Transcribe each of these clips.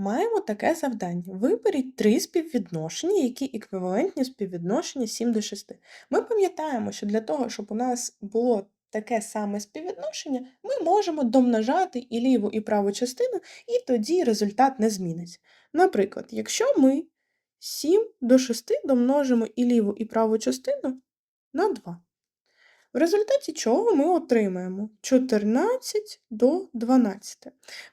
Маємо таке завдання. Виберіть три співвідношення, які еквівалентні співвідношення 7 до 6. Ми пам'ятаємо, що для того, щоб у нас було таке саме співвідношення, ми можемо домножати і ліву, і праву частину, і тоді результат не зміниться. Наприклад, якщо ми 7 до 6 домножимо і ліву, і праву частину на 2. В результаті чого ми отримаємо 14 до 12.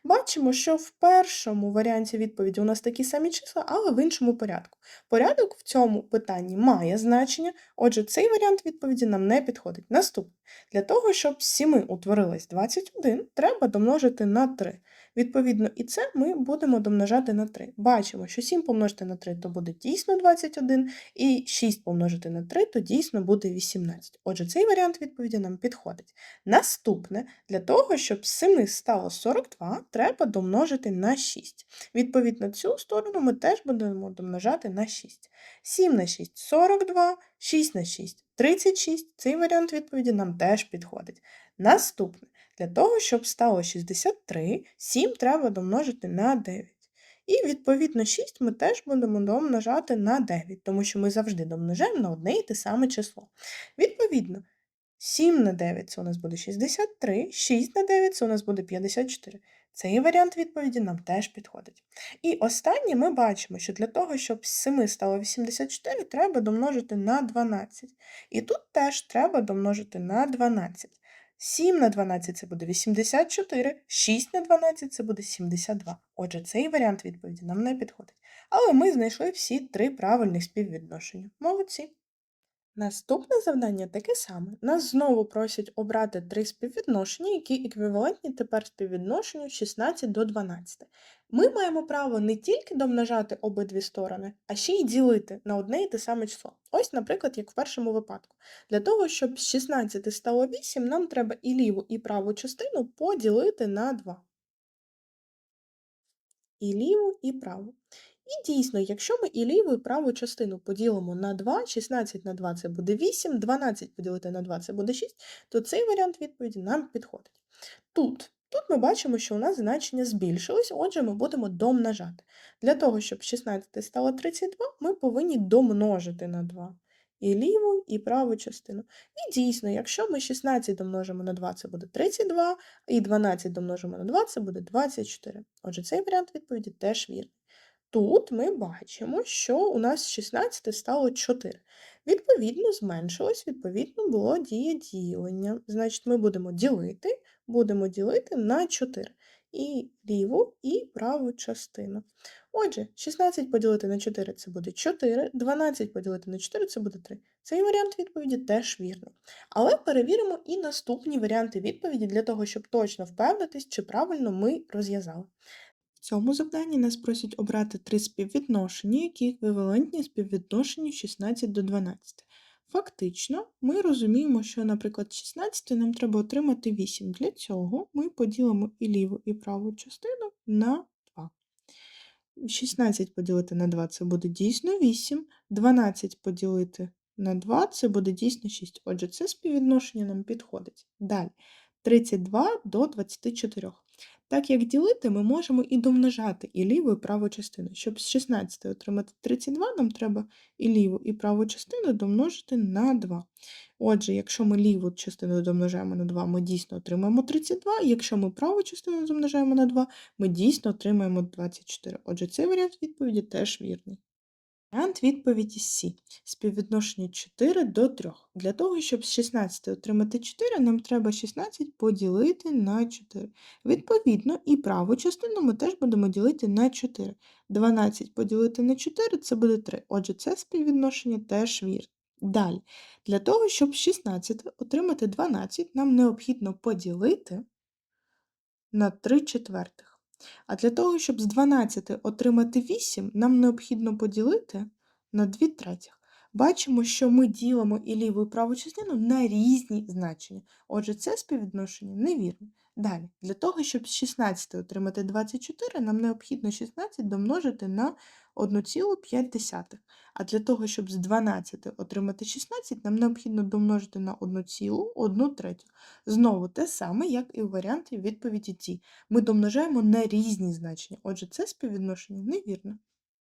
Бачимо, що в першому варіанті відповіді у нас такі самі числа, але в іншому порядку. Порядок в цьому питанні має значення, отже, цей варіант відповіді нам не підходить. Наступне. Для того, щоб з 7 утворилось 21, треба домножити на 3. Відповідно, і це ми будемо домножати на 3. Бачимо, що 7 помножити на 3 то буде дійсно 21, і 6 помножити на 3 то дійсно буде 18. Отже, цей варіант відповіді нам підходить. Наступне, для того, щоб з 7 стало 42, треба домножити на 6. Відповідно, цю сторону ми теж будемо домножати на 6. 7 на 6 42, 6 на 6 36. Цей варіант відповіді нам теж підходить. Наступне. Для того, щоб стало 63, 7 треба домножити на 9. І, відповідно, 6 ми теж будемо домножати на 9, тому що ми завжди домножаємо на одне і те саме число. Відповідно, 7 на 9 це у нас буде 63, 6 на 9 це у нас буде 54. Цей варіант відповіді нам теж підходить. І останнє ми бачимо, що для того, щоб з 7 стало 84, треба домножити на 12. І тут теж треба домножити на 12. 7 на 12 це буде 84, 6 на 12 це буде 72. Отже, цей варіант відповіді нам не підходить. Але ми знайшли всі три правильних співвідношення. Молодці! Наступне завдання таке саме. Нас знову просять обрати три співвідношення, які еквівалентні тепер співвідношенню 16 до 12. Ми маємо право не тільки домножати обидві сторони, а ще й ділити на одне і те саме число. Ось, наприклад, як в першому випадку. Для того, щоб з 16 стало 8, нам треба і ліву, і праву частину поділити на 2. І ліву, і праву. І дійсно, якщо ми і ліву, і праву частину поділимо на 2, 16 на 2 це буде 8, 12 поділити на 2 це буде 6, то цей варіант відповіді нам підходить. Тут Тут ми бачимо, що у нас значення збільшилось, отже, ми будемо домножати. Для того, щоб 16 стало 32, ми повинні домножити на 2 і ліву, і праву частину. І дійсно, якщо ми 16 домножимо на 2, це буде 32, і 12 домножимо на 2, це буде 24. Отже, цей варіант відповіді теж вірний. Тут ми бачимо, що у нас з 16 стало 4. Відповідно, зменшилось, відповідно, було дієділення. Значить, ми будемо ділити, будемо ділити на 4. І ліву, і праву частину. Отже, 16 поділити на 4 це буде 4, 12 поділити на 4 це буде 3. Цей варіант відповіді теж вірний. Але перевіримо і наступні варіанти відповіді для того, щоб точно впевнитись, чи правильно ми розв'язали. В цьому завданні нас просять обрати три співвідношення, які еквівалентні співвідношенню 16 до 12. Фактично, ми розуміємо, що, наприклад, 16 нам треба отримати 8. Для цього ми поділимо і ліву, і праву частину на 2. 16 поділити на 2 це буде дійсно 8, 12 поділити на 2 це буде дійсно 6. Отже, це співвідношення нам підходить. Далі 32 до 24. Так як ділити, ми можемо і домножати і ліву, і праву частину. Щоб з 16 отримати 32, нам треба і ліву, і праву частину домножити на 2. Отже, якщо ми ліву частину домножаємо на 2, ми дійсно отримаємо 32, якщо ми праву частину домножаємо на 2, ми дійсно отримаємо 24. Отже, цей варіант відповіді теж вірний. Варіант відповіді С. Співвідношення 4 до 3. Для того, щоб з 16 отримати 4, нам треба 16 поділити на 4. Відповідно, і праву частину ми теж будемо ділити на 4. 12 поділити на 4 це буде 3. Отже, це співвідношення теж вірне. Далі, для того, щоб з 16 отримати 12, нам необхідно поділити на 3 четвертих. А для того, щоб з 12 отримати 8, нам необхідно поділити на 2 третіх. Бачимо, що ми ділимо і ліву, і праву частину на різні значення. Отже, це співвідношення невірне. Далі, для того, щоб з 16 отримати 24, нам необхідно 16 домножити на 1,5. А для того, щоб з 12 отримати 16, нам необхідно домножити на 1,1 третю. Знову те саме, як і у варіанті відповіді Ді. Ми домножаємо на різні значення. Отже, це співвідношення невірне.